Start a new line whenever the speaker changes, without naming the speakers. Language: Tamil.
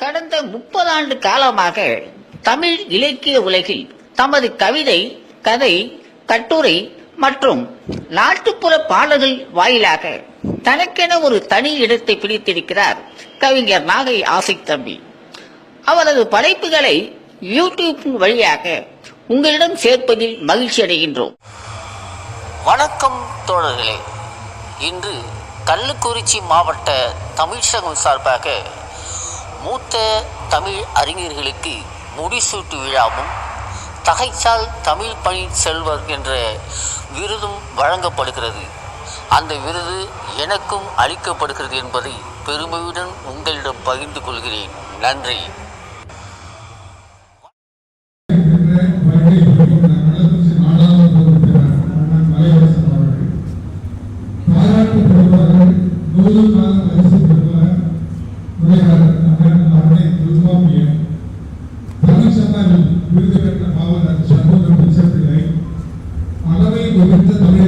கடந்த ஆண்டு காலமாக தமிழ் இலக்கிய உலகில் தமது கவிதை கதை கட்டுரை மற்றும் நாட்டுப்புற பாடல்கள் வாயிலாக தனக்கென ஒரு தனி இடத்தை பிடித்திருக்கிறார் கவிஞர் நாகை ஆசை தம்பி. அவரது படைப்புகளை யூடியூப் வழியாக உங்களிடம் சேர்ப்பதில் மகிழ்ச்சி அடைகின்றோம்.
வணக்கம் தோழர்களே. இன்று கள்ளக்குறிச்சி மாவட்ட தமிழ்சங்கம் சார்பாக மூத்த தமிழ் அறிஞர்களுக்கு முடிசூட்டு விழாவும் தகைச்சால் தமிழ் பணி செல்வர் என்ற விருதும் வழங்கப்படுகிறது. அந்த விருது எனக்கும் அளிக்கப்படுகிறது என்பதை பெருமையுடன் உங்களிடம் பகிர்ந்து கொள்கிறேன். நன்றி.
வருகை புரியும் വിവിധ തമിഴ്